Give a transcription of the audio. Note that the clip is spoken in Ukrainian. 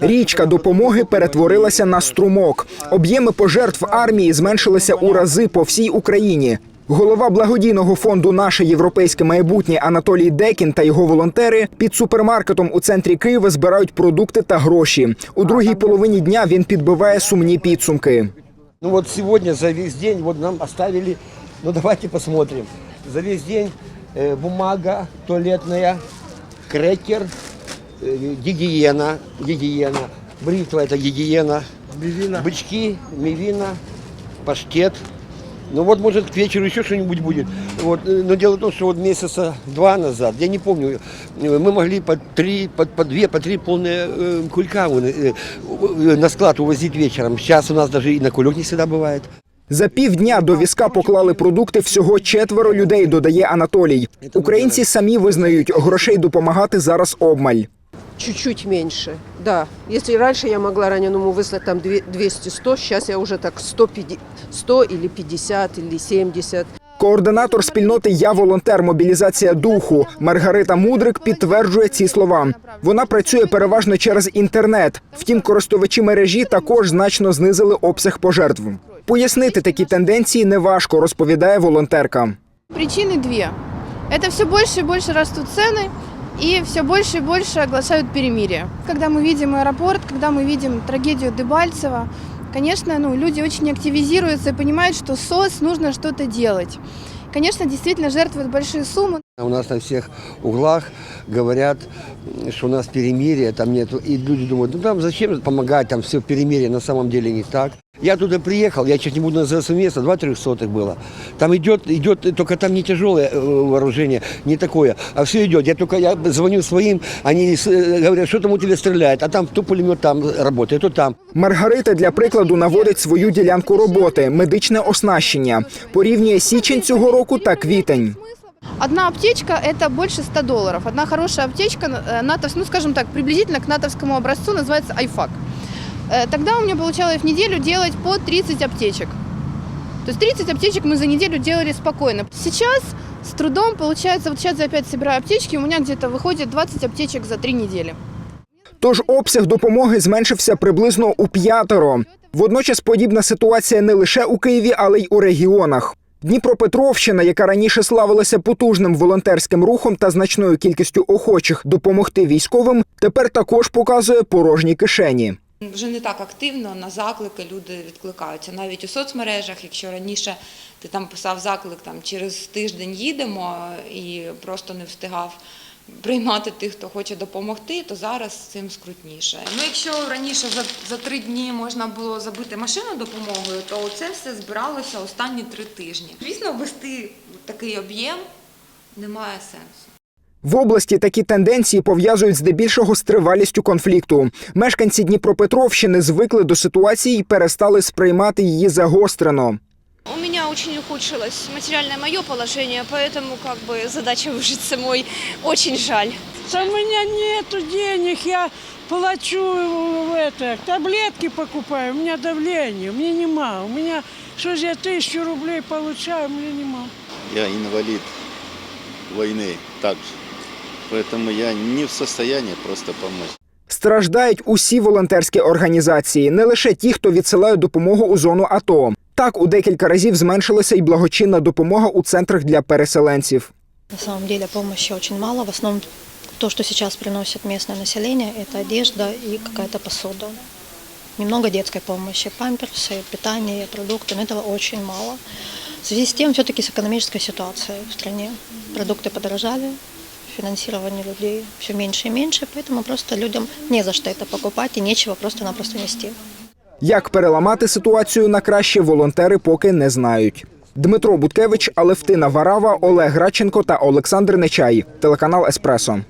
Річка допомоги перетворилася на струмок. Об'єми пожертв армії зменшилися у рази по всій Україні. Голова благодійного фонду Наше європейське майбутнє Анатолій Декін та його волонтери під супермаркетом у центрі Києва збирають продукти та гроші. У другій половині дня він підбиває сумні підсумки. Ну вот сегодня за весь день вот нам оставили, ну давайте посмотрим. За весь день э, бумага туалетная, крекер, гигиена, гигиена, бритва это гигиена, бычки, мивина, паштет. Ну вот может к вечеру еще что-нибудь будет. Вот, э, но дело в том, что вот месяца два назад, я не помню, э, мы могли по три, по, по две, по три полные э, кулька вон, э, э, на склад увозить вечером. Сейчас у нас даже и на кулек не всегда бывает. За півдня до візка поклали продукти всього четверо людей, додає Анатолій. Українці самі визнають, грошей допомагати зараз обмаль. Чуть-чуть меньше, да. Если раньше я могла раненому выслать там 200-100, сейчас я уже так 150, 100 или 50 или 70. Координатор спільноти Я волонтер мобілізація духу Маргарита Мудрик підтверджує ці слова. Вона працює переважно через інтернет. Втім, користувачі мережі також значно знизили обсяг пожертв. Пояснити такі тенденції неважко, розповідає волонтерка. Причины две. Это все больше и больше растут цены, И все больше и больше оглашают перемирие. Когда мы видим аэропорт, когда мы видим трагедию Дебальцева, конечно, ну, люди очень активизируются и понимают, что СОС нужно что-то делать. Конечно, действительно жертвуют большие суммы, У нас на всех углах говорят, что у нас перемирие, там нету. И люди думают, ну там зачем помогать, там все перемирие, на самом деле не так. Я туда приехал, я сейчас не буду называть свое место, два трехсотых было. Там идет, идет, только там не тяжелое э, вооружение, не такое, а все идет. Я только я звоню своим, они э, говорят, что там у тебя стреляет, а там то пулемет там работает, то там. Маргарита для прикладу наводить свою ділянку роботи медичне оснащення. Порівнює січень цього року та квітень. Одна аптечка – это больше 100 долларов. Одна хорошая аптечка, э, натов, ну, скажем так, приблизительно к натовскому образцу называется айфак. Э, Тогда у меня получалось в неделю делать по 30 аптечек. То есть 30 аптечек мы за неделю делали спокойно. Сейчас с трудом получается, вот сейчас я опять собираю аптечки, у меня где-то выходит 20 аптечек за 3 недели. Тож обсяг допомоги зменшився приблизно у п'ятеро. Водночас подібна ситуація не лише у Києві, але й у регіонах. Дніпропетровщина, яка раніше славилася потужним волонтерським рухом та значною кількістю охочих допомогти військовим, тепер також показує порожні кишені. Вже не так активно на заклики люди відкликаються. Навіть у соцмережах, якщо раніше ти там писав заклик, там через тиждень їдемо і просто не встигав приймати тих, хто хоче допомогти, то зараз цим скрутніше. Ну, якщо раніше за, за три дні можна було забити машину допомогою, то це все збиралося останні три тижні. Звісно, вести такий об'єм немає сенсу. В області такі тенденції пов'язують здебільшого з тривалістю конфлікту. Мешканці Дніпропетровщини звикли до ситуації і перестали сприймати її загострено. У меня очень ухудшилось материальное мое положение, поэтому как бы задача выжить самой очень жаль. Да у меня нету денег, я плачу в это, таблетки покупаю, у меня давление, у меня нема. У меня, что ж я тысячу рублей получаю, у меня нема. Я инвалид войны также. Поэтому я не в состоянии просто помочь. Страждають усі волонтерські організації, не лише ті, хто відсилає допомогу у зону АТО. Так у декілька разів зменшилася й благочинна допомога у центрах для переселенців. На самом деле помощи очень мало. В основном то, что сейчас приносит местное население, это одежда и какая-то посуда. Немного детской помощи, памперсы, питание, продукты, но этого очень мало. В связи с тем, все-таки с экономической ситуацией в стране. Продукты подорожали, финансирование людей все меньше и меньше, поэтому просто людям не за что это покупать и нечего просто-напросто нести. Як переламати ситуацію на краще, волонтери поки не знають. Дмитро Буткевич, Алевтина Варава, Олег Граченко та Олександр Нечай. Телеканал Еспресо.